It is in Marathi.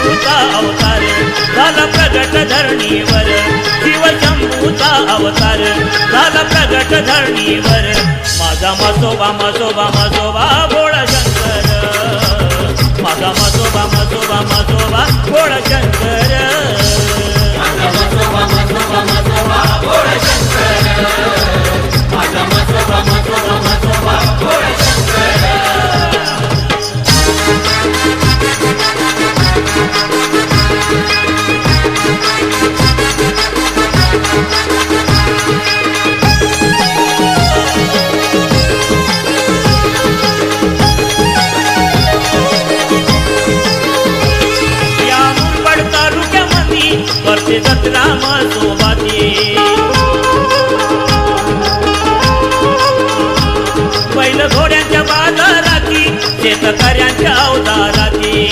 शंभूचा अवतार. झाला प्रगट धरणीवर. शिव शंभूचा अवतार. झाला प्रगट धरणीवर. माझा मासोबा मासोबा मासोबा भोळा शंकर. माझा मासोबा मासोबा मासोबा भोळा जत्रा मसोबाची. बैल घोड्यांच्या बाजाराची शेतकऱ्यांच्या अवताराची.